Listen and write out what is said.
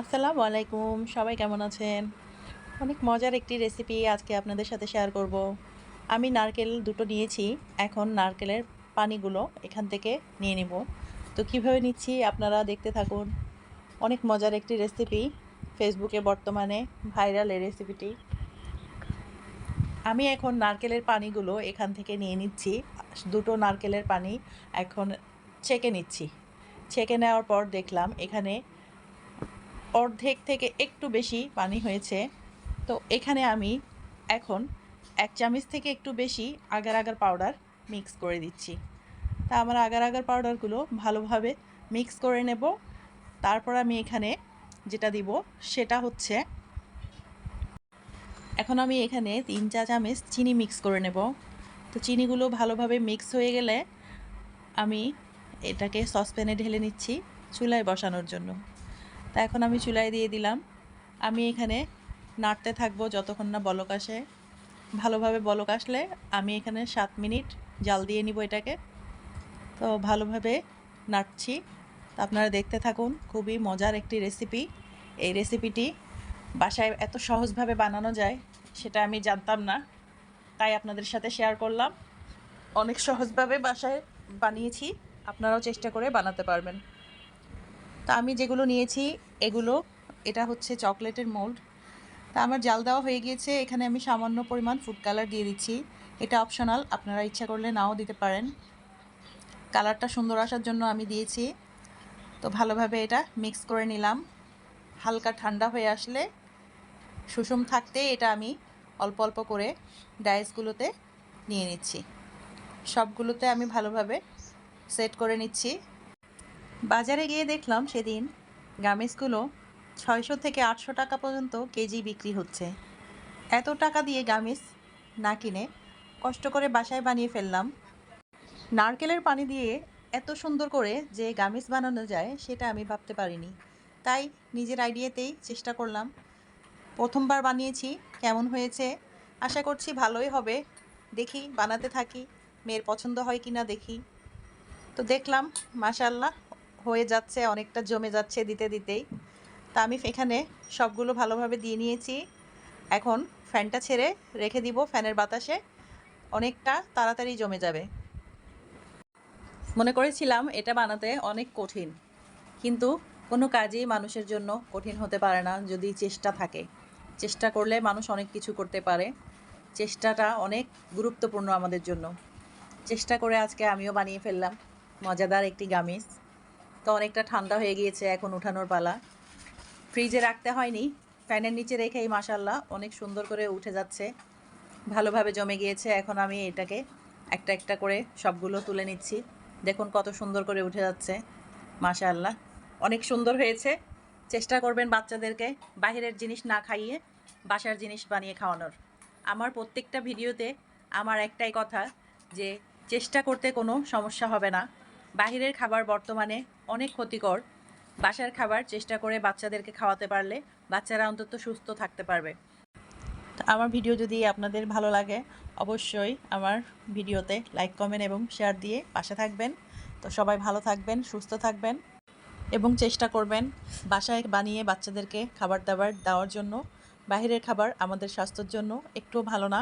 আসসালামু আলাইকুম, সবাই কেমন আছেন? অনেক মজার একটি রেসিপি আজকে আপনাদের সাথে শেয়ার করব। আমি নারকেল দুটো নিয়েছি, এখন নারকেলের পানিগুলো এখান থেকে নিয়ে নিব। তো কীভাবে নিচ্ছি আপনারা দেখতে থাকুন। অনেক মজার একটি রেসিপি ফেসবুকে বর্তমানে ভাইরাল এই রেসিপিটি আমি এখন নারকেলের পানিগুলো এখান থেকে নিয়ে নিচ্ছি, দুটো নারকেলের পানি এখন ছেঁকে নিচ্ছি। ছেঁকে নেওয়ার পর দেখলাম এখানে অর্ধেক থেকে একটু বেশি পানি হয়েছে। তো এখানে আমি এখন এক চামচ থেকে একটু বেশি আগার আগার পাউডার মিক্স করে দিচ্ছি। তা আমার আগার আগার পাউডারগুলো ভালোভাবে মিক্স করে নেব। তারপর আমি এখানে যেটা দিব সেটা হচ্ছে এখন আমি এখানে তিন চা চামচ চিনি মিক্স করে নেব। তো চিনিগুলো ভালোভাবে মিক্স হয়ে গেলে আমি এটাকে সসপ্যানে ঢেলে নিচ্ছি চুলায় বসানোর জন্য। তা এখন আমি চুলায় দিয়ে দিলাম। আমি এখানে নাড়তে থাকব যতক্ষণ না বলক আসে। ভালোভাবে বলক আসলে আমি এখানে সাত মিনিট জাল দিয়ে নিব এটাকে। তো ভালোভাবে নাড়ছি। তো আপনারা দেখতে থাকুন, খুবই মজার একটি রেসিপি এই রেসিপিটি বাসায় এত সহজভাবে বানানো যায়, সেটা আমি জানতাম না। তাই আপনাদের সাথে শেয়ার করলাম। অনেক সহজভাবে বাসায় বানিয়েছি। আপনারাও চেষ্টা করে বানাতে পারবেন। তা আমি যেগুলো নিয়েছি, এগুলো, এটা হচ্ছে চকলেটের মোল্ড। তা আমার জাল দেওয়া হয়ে গিয়েছে, এখানে আমি সামান্য পরিমাণ ফুড কালার দিয়ে দিচ্ছি। এটা অপশনাল আপনারা ইচ্ছা করলে নাও দিতে পারেন। কালারটা সুন্দর আসার জন্য আমি দিয়েছি। তো ভালোভাবে এটা মিক্স করে নিলাম। হালকা ঠান্ডা হয়ে আসলে সুষুম থাকতে এটা আমি অল্প অল্প করে ডাইসগুলোতে নিয়ে নিচ্ছি। সবগুলোতে আমি ভালোভাবে সেট করে নিচ্ছি। বাজারে গিয়ে দেখলাম সেদিন গামিসগুলো ছয়শো থেকে আটশো টাকা পর্যন্ত কেজি বিক্রি হচ্ছে। এত টাকা দিয়ে গামিস না কিনে কষ্ট করে বাসায় বানিয়ে ফেললাম। নারকেলের পানি দিয়ে এত সুন্দর করে যে গামিস বানানো যায় সেটা আমি ভাবতে পারিনি। তাই নিজের আইডিয়াতেই চেষ্টা করলাম। প্রথমবার বানিয়েছি, কেমন হয়েছে? আশা করছি ভালোই হবে। দেখি, বানাতে থাকি, মেয়ের পছন্দ হয় কি না দেখি। তো দেখলাম মাশাল্লাহ হয়ে যাচ্ছে, অনেকটা জমে যাচ্ছে দিতে দিতেই। তা আমি এখানে সবগুলো ভালোভাবে দিয়ে নিয়েছি। এখন ফ্যানটা ছেড়ে রেখে দিব ফ্যানের বাতাসে। অনেকটা তাড়াতাড়ি জমে যাবে। মনে করেছিলাম এটা বানাতে অনেক কঠিন, কিন্তু কোনো কাজই মানুষের জন্য কঠিন হতে পারে না যদি চেষ্টা থাকে। চেষ্টা করলে মানুষ অনেক কিছু করতে পারে। চেষ্টাটা অনেক গুরুত্বপূর্ণ আমাদের জন্য। চেষ্টা করে আজকে আমিও বানিয়ে ফেললাম। মজাদার একটি গামিস তো অনেকটা ঠান্ডা হয়ে গিয়েছে এখন উঠানোর পালা। ফ্রিজে রাখতে হয়নি, ফ্যানের নিচে রেখেই মাসাল্লাহ অনেক সুন্দর করে উঠে যাচ্ছে। ভালোভাবে জমে গিয়েছে, এখন আমি এটাকে একটা একটা করে সবগুলো তুলে নিচ্ছি। দেখুন কত সুন্দর করে উঠে যাচ্ছে, মাশাআল্লাহ। অনেক সুন্দর হয়েছে, চেষ্টা করবেন বাচ্চাদেরকে বাইরের জিনিস না খাইয়ে বাসার জিনিস বানিয়ে খাওয়ানোর। আমার প্রত্যেকটা ভিডিওতে আমার একটাই কথা যে, চেষ্টা করতে কোনো সমস্যা হবে না। বাহিরের খাবার বর্তমানে অনেক ক্ষতিকর। বাসার খাবার চেষ্টা করে বাচ্চাদেরকে খাওয়াতে পারলে বাচ্চারা অন্তত সুস্থ থাকতে পারবে। আমার ভিডিও যদি আপনাদের ভালো লাগে, অবশ্যই আমার ভিডিওতে লাইক, কমেন্ট এবং শেয়ার দিয়ে পাশে থাকবেন। তো সবাই ভালো থাকবেন, সুস্থ থাকবেন এবং চেষ্টা করবেন বাসায় বানিয়ে বাচ্চাদেরকে খাবার দাবার দেওয়ার জন্য। বাইরের খাবার আমাদের স্বাস্থ্যের জন্য একটুও ভালো না।